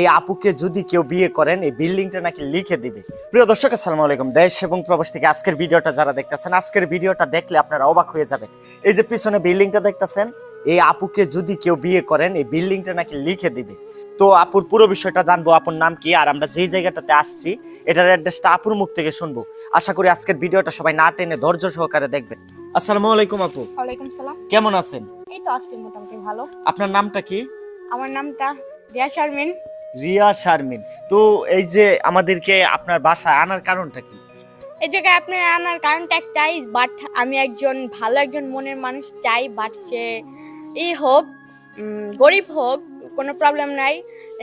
এই আপুকে যদি কেউ বিয়ে করেন এই বিল্ডিংটা নাকি লিখে দিবে। প্রিয় দর্শক আসসালামু আলাইকুম। দেশ এবং প্রবাস থেকে আজকের ভিডিওটা যারা দেখতেছেন আজকের ভিডিওটা দেখলে আপনারা অবাক হয়ে যাবেন। এই যে পিছনে বিল্ডিংটা দেখতেছেন এই আপুকে যদি কেউ বিয়ে করেন এই বিল্ডিংটা নাকি লিখে দিবে। তো আপুর পুরো বিষয়টা জানব আপুর নাম কি আর আমরা যেই জায়গাটাতে আসছি এটার অ্যাড্রেসটা আপুর মুখ থেকে শুনব। আশা করি আজকের ভিডিওটা সবাই না টেনে ধৈর্য সহকারে দেখবেন। আসসালামু আলাইকুম আপু। ওয়ালাইকুম সালাম। কেমন আছেন? এই তো আছি মোটামুটি ভালো। আপনার নামটা কি? আমার নামটা রিয়া শারমিন। রিয়া শারমিন। তো এই যে আমাদেরকে আপনার বাসায় আনার কারণটা কি? এই জায়গায় আপনার আনার কারণটা একটাই বাট আমি একজন ভালো একজন মনের মানুষ চাই বাট সে ই হোক গরিব হোক কোনো প্রবলেম নাই।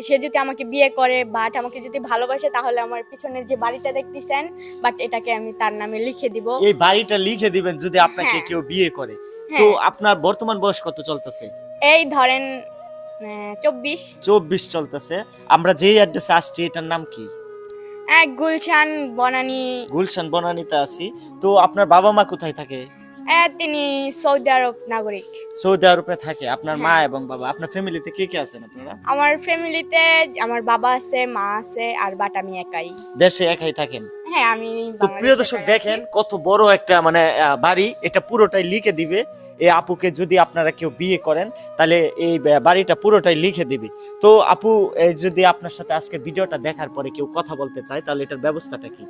সে যদি আমাকে বিয়ে করে বাট আমাকে যদি ভালোবাসে তাহলে আমার পিছনের যে বাড়িটা দেখতেছেন বাট এটাকে আমি তার নামে লিখে দিব। এই বাড়িটা লিখে দিবেন যদি আপনাকে হ্যাঁ। কেউ বিয়ে করে। তো হ্যাঁ। আপনার বর্তমান বয়স কত চলতেছে? এই ধরেন চব্বিশ। চব্বিশ চলতেছে। আমরা যেই অ্যাড্রেসে আসছি এটার নাম কি? এক গুলশান বনানি। গুলশান বনানীতে আছি। তো আপনার বাবা মা কোথায় থাকে? তিনি সৌদি আরব নাগরিক। সৌদি আরবে থাকে আপনার মা হ্যাঁ। এবং বাবা। আপনার ফ্যামিলিতে কে কে আছেন আপনারা? আমার ফ্যামিলিতে আমার বাবা আছে মা আছে আর বাট আমি একাই। দেশে একাই থাকেন? হ্যাঁ আমি তো প্রিয় দর্শক দেখেন কত বড় একটা মানে বাড়ি। এটা পুরোটাই লিখে দিবে। এই আপুকে যদি আপনারা কেউ বিয়ে করেন তাহলে এই বাড়িটা পুরোটাই লিখে দিবে। তো আপু এই যদি আপনার সাথে আজকে ভিডিওটা দেখার পরে কেউ কথা বলতে চায় তাহলে এটার ব্যবস্থাটা কি?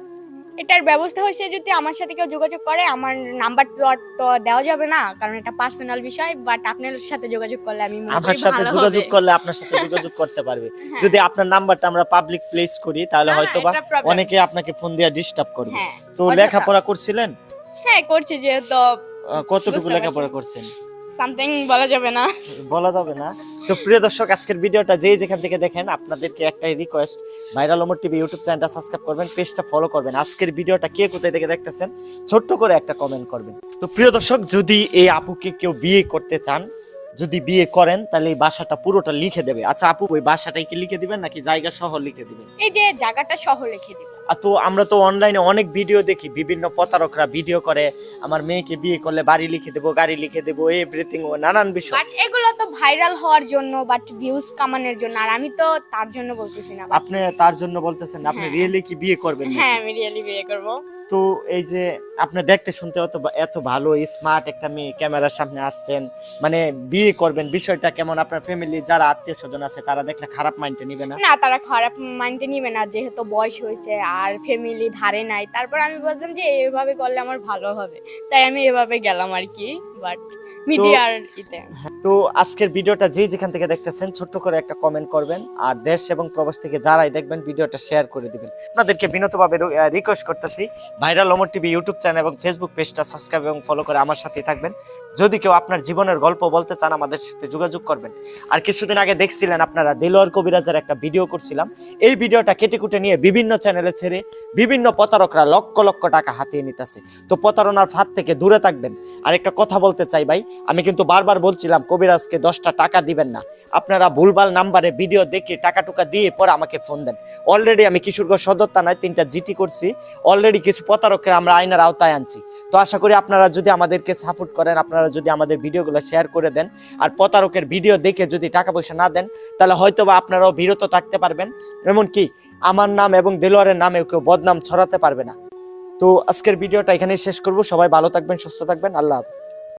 এটার ব্যবস্থা হয়েছে যদি আমার সাথে কেউ যোগাযোগ করে আমার নাম্বার তো আর তো দেওয়া যাবে না কারণ এটা পার্সোনাল বিষয় বাট আপনার সাথে যোগাযোগ করলে আমি মনে আমার সাথে ভালো যোগাযোগ হবে। করলে আপনার সাথে যোগাযোগ করতে পারবে হ্যাঁ। যদি আপনার নাম্বারটা আমরা পাবলিক প্লেস করি তাহলে না, না, হয়তো বা এটা problem। অনেকে আপনাকে ফোন দিয়ে ডিস্টার্ব করবে হ্যাঁ তো অযথা। লেখাপড়া করছিলেন হ্যাঁ করছি যেহেতু আহ, কতটুকু বুঝতে লেখাপড়া করছেন সামথিং বলা যাবে না বলা যাবে না তো প্রিয় দর্শক, আজকের ভিডিওটা যেই যেখান থেকে দেখেন, আপনাদেরকে একটাই request viral Omar TV YouTube চ্যানেলটা সাবস্ক্রাইব করবেন পেজটা ফলো করবেন। আজকের ভিডিওটা কে কোথায় থেকে দেখতেছেন, ছোট্ট করে একটা কমেন্ট করবেন। তো প্রিয় দর্শক, যদি এই আপুকে কেউ বিয়ে করতে চান, যদি বিয়ে করেন, তাহলে এই বাসাটা পুরোটা লিখে দেবে। আচ্ছা আপু, ওই বাসাটাই কি লিখে দিবেন, নাকি জায়গা সহ লিখে দিবেন? এই যে জায়গাটা শহর লিখে দিব আর তো আমরা তো অনলাইনে অনেক ভিডিও দেখি বিভিন্ন প্রতারকরা ভিডিও করে আমার মেয়েকে বিয়ে করলে বাড়ি লিখে দেবো গাড়ি লিখে দেবো এভরিথিং নানান বিষয়। বাট এগুলো তো ভাইরাল হওয়ার জন্য বাট ভিউজ কামানোর জন্য আর আমি তো তার জন্য বলতেছি না আপনি তার জন্য বলতেছেন আপনি হ্যাঁ। রিয়েলি কি বিয়ে করবেন হ্যাঁ আমি রিয়েলি বিয়ে করব। তো এই যে আপনি দেখতে শুনতে অত এত ভালো স্মার্ট একটা মেয়ে ক্যামেরার সামনে আসছেন মানে বিয়ে করবেন বিষয়টা কেমন? আপনার ফ্যামিলি যারা আত্মীয় স্বজন আছে তারা দেখলে খারাপ মাইন্ডে নিবে না? না তারা খারাপ মাইন্ডে নিবে না যেহেতু বয়স হয়েছে আর ফ্যামিলি ধারে নাই। তারপর আমি বললাম যে এইভাবে করলে আমার ভালো হবে। তাই আমি এভাবে গেলাম আর কি বাট মিডিয়ার ইতে। তো আজকের ভিডিওটা যে যেখান থেকে দেখতেছেন, ছোট্ট করে একটা কমেন্ট করবেন আর দেশ এবং প্রবাস থেকে যারাই দেখবেন, ভিডিওটা শেয়ার করে দিবেন। আপনাদেরকে বিনতভাবে রিকোয়েস্ট করতেছি, viral Amar TV YouTube channel এবং ফেসবুক পেজটা সাবস্ক্রাইব এবং ফলো করে আমার সাথেই থাকবেন। যদি কেউ আপনার জীবনের গল্প বলতে চান, আমাদের সাথে যোগাযোগ করবেন। আর কিছুদিন আগে দেখছিলেন আপনারা দেলোয়ার কবিরাজের একটা ভিডিও করছিলাম। এই ভিডিওটা কেটে কুটে নিয়ে বিভিন্ন চ্যানেলে ছেড়ে বিভিন্ন প্রতারকরা লক্ষ লক্ষ টাকা হাতিয়ে নিতেছে। তো প্রতারণার ফাঁদ থেকে দূরে থাকবেন। আর একটা কথা বলতে চাই ভাই, আমি কিন্তু বারবার বলছিলাম, কবিরাজকে দশটা টাকা দিবেন না। আপনারা ভুলভাল নাম্বারে ভিডিও দেখে টাকা টুকা দিয়ে পরে আমাকে ফোন দেন। অলরেডি আমি কিশোরগঞ্জ সদর থানায় তিনটা জিটি করছি। অলরেডি কিছু প্রতারকের আমরা আইনের আওতায় আনছি। তো আশা করি আপনারা যদি আমাদেরকে সাপোর্ট করেন আপনারা যদি আমাদের ভিডিওগুলো শেয়ার করে দেন আর প্রতারকের ভিডিও দেখে যদি টাকা পয়সা না দেন, তাহলে হয়তো বা আপনারাও বিরত থাকতে পারবেন। এমনকি আমার নাম এবং দেলোয়ারের নামেও কেউ বদনাম ছড়াতে পারবে না। তো আজকের ভিডিওটা এখানেই শেষ করব। সবাই ভালো থাকবেন, সুস্থ থাকবেন। আল্লাহ হাফেজ।